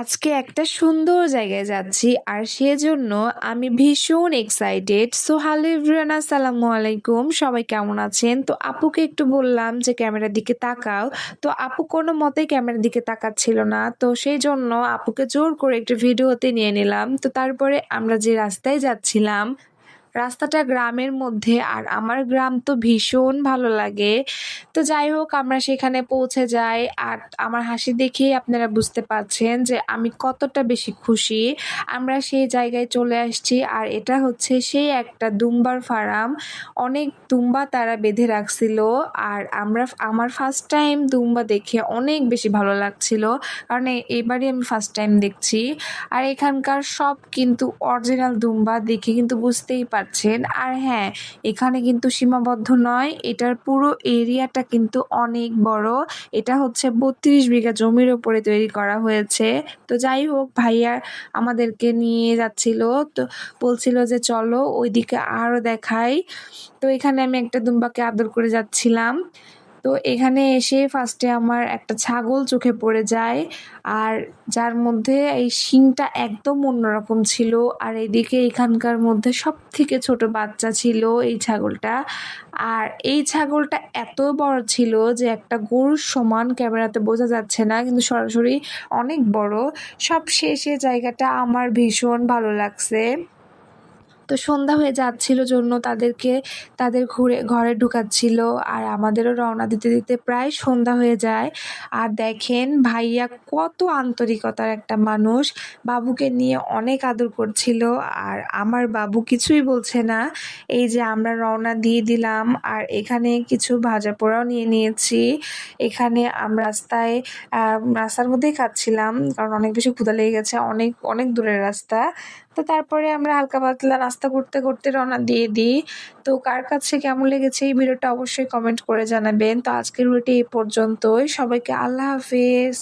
আজকে একটা সুন্দর জায়গায় যাচ্ছি আর সেজন্য আমি ভীষণ এক্সাইটেড সো হ্যালো এভরিওয়ান আসসালামু আলাইকুম। সবাই কেমন আছেন? তো আপুকে একটু বললাম যে ক্যামেরার দিকে তাকাও। তো আপু কোনো মতেই ক্যামেরার দিকে তাকাচ্ছিল না। তো সেই জন্য আপুকে জোর করে একটু ভিডিওতে নিয়ে নিলাম। তো তারপরে আমরা যে রাস্তায় যাচ্ছিলাম রাস্তাটা গ্রামের মধ্যে আর আমার গ্রাম তো ভীষণ ভালো লাগে। তো যাই হোক, আমরা সেখানে পৌঁছে যাই আর আমার হাসি দেখেই আপনারা বুঝতে পারছেন যে আমি কতটা বেশি খুশি। আমরা সেই জায়গায় চলে আসছি আর এটা হচ্ছে সেই একটা দুম্বার ফার্ম। অনেক দুম্বা তারা বেঁধে রাখছিল আর আমরা আমার ফার্স্ট টাইম দুম্বা দেখে অনেক বেশি ভালো লাগছিল কারণ এ- এবারই আমি ফার্স্ট টাইম দেখছি। আর এখানকার সব কিন্তু অরিজিনাল দুম্বা দেখে কিন্তু বুঝতেই পারছেন আর হ্যাঁ এখানে কিন্তু সীমাবদ্ধ নয়। এটার পুরো এরিয়াটা কিন্তু অনেক বড়। এটা হচ্ছে বত্রিশ বিঘা জমির ওপরে তৈরি করা হয়েছে। তো যাই হোক, ভাইয়া আমাদেরকে নিয়ে যাচ্ছিল। তো বলছিল যে, চলো ওইদিকে আরও দেখাই। তো এখানে আমি একটা দুম্বাকে আদর করে যাচ্ছিলাম। তো এখানে এসে ফার্স্টে আমার একটা ছাগল চোখে পড়ে যায় আর যার মধ্যে এই শিংটা একদম অন্যরকম ছিল আর এদিকে এখানকার মধ্যে সব থেকে ছোট বাচ্চা ছিল এই ছাগলটা। আর এই ছাগলটা এত বড় ছিল যে একটা গরুর সমান ক্যামেরাতে বোঝা যাচ্ছে না, কিন্তু সরাসরি অনেক বড়। সব শেষে জায়গাটা আমার ভীষণ ভালো লাগছে। তো সন্ধ্যা হয়ে যাচ্ছিল জন্য তাদেরকে তাদের ঘুরে, ঘরে ঢুকাচ্ছিল। আর আমাদেরও রওনা দিতে দিতে প্রায় সন্ধ্যা হয়ে যায়। আর দেখেন ভাইয়া কত আন্তরিকতার একটা মানুষ। বাবুকে নিয়ে অনেক আদর করছিল। আর আমার বাবু কিছুই বলছে না। এই যে আমরা রওনা দিয়ে দিলাম। আর এখানে কিছু ভাজা পোড়াও নিয়ে নিয়েছি। এখানে আমরা রাস্তায় রাস্তার মধ্যেই খাচ্ছিলাম। কারণ অনেক বেশি ক্ষুধা লেগে গেছে। অনেক অনেক দূরের রাস্তা। তো তারপরে আমরা হালকা পাতলা রাস্তা করতে করতে রওনা দিয়ে দিই। তো কার কাছে কেমন লেগেছে এই ভিডিওটা অবশ্যই কমেন্ট করে জানাবেন। তো আজকের ভিডিওটি এই পর্যন্তই। সবাইকে আল্লাহ হাফেজ।